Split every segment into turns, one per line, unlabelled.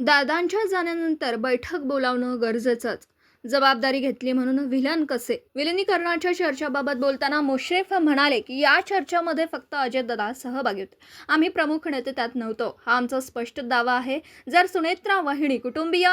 दादांच्या जाण्यानंतर बैठक बोलावणं गरजेचंच. जबाबदारी घेतली म्हणून विलन कसे? विलिनीकरणाच्या चर्चाबाबत बोलताना मुश्रीफ म्हणाले की या चर्चामध्ये फक्त अजय दादा सहभागी होते. आम्ही प्रमुख नेते त्यात नव्हतो. हा आमचा स्पष्ट दावा आहे. जर सुनेत्रा वाहिणी कुटुंबीय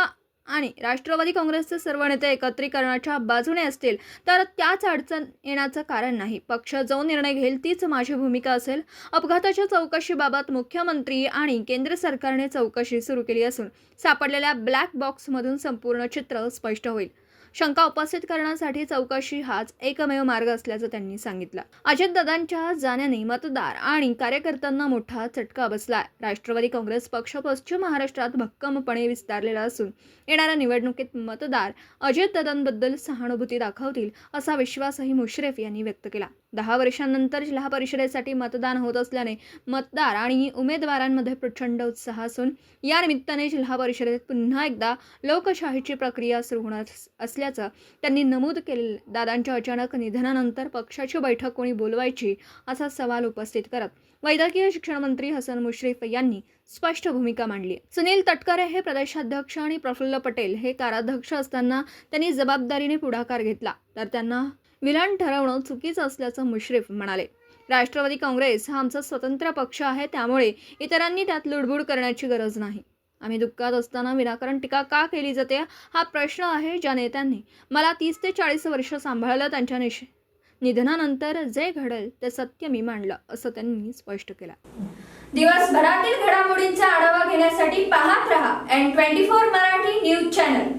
आणि राष्ट्रवादी काँग्रेसचे सर्व नेते एकत्रीकरणाच्या बाजूने असतील तर त्याच अडचण येण्याचं कारण नाही. पक्ष जो निर्णय घेईल तीच माझी भूमिका असेल. अपघाताच्या चौकशीबाबत मुख्यमंत्री आणि केंद्र सरकारने चौकशी सुरू केली असून सापडलेल्या ब्लॅक बॉक्समधून संपूर्ण चित्र स्पष्ट होईल. शंका उपस्थित करण्यासाठी चौकशी हाच एकमेव मार्ग असल्याचं त्यांनी सांगितलं. अजितदादांच्या जाण्याने मतदार आणि कार्यकर्त्यांना मोठा चटका बसलाय. राष्ट्रवादी काँग्रेस पक्ष पश्चिम महाराष्ट्रात भक्कमपणे विस्तारलेला असून येणाऱ्या निवडणुकीत मतदार अजितदादांबद्दल सहानुभूती दाखवतील असा विश्वासही मुश्रीफ यांनी व्यक्त केला. दहा वर्षांनंतर जिल्हा परिषदेसाठी मतदान होत असल्याने मतदार आणि उमेदवारांमध्ये प्रचंड उत्साह असून या निमित्ताने जिल्हा परिषदेत पुन्हा एकदा लोकशाहीची प्रक्रिया सुरू होणार असल्याचं त्यांनी नमूद केले दादांच्या अचानक निधनानंतर पक्षाची बैठक कोणी बोलवायची असा सवाल उपस्थित करत वैद्यकीय शिक्षण मंत्री हसन मुश्रीफ यांनी स्पष्ट भूमिका मांडली. सुनील तटकरे हे प्रदेशाध्यक्ष आणि प्रफुल्ल पटेल हे काराध्यक्ष असताना त्यांनी जबाबदारीने पुढाकार घेतला. तर त्यांना विलन ठरवणं चुकीचं असल्याचं मुश्रीफ म्हणाले. राष्ट्रवादी काँग्रेस हा आमचा स्वतंत्र पक्ष आहे त्यामुळे इतरांनी त्यात लुडबुड करण्याची गरज नाही. आम्ही दुःखात असताना विनाकारण टीका का केली जाते? हा प्रश्न आहे ज्या नेत्यांनी मला तीस ते चाळीस वर्ष सांभाळलं त्यांच्या निश निधनानंतर जे घडेल ते सत्य मी मांडलं असं त्यांनी स्पष्ट केलं.
दिवसभरातील घडामोडींचा आढावा घेण्यासाठी पाहत रहा N twenty four Marathi news channel.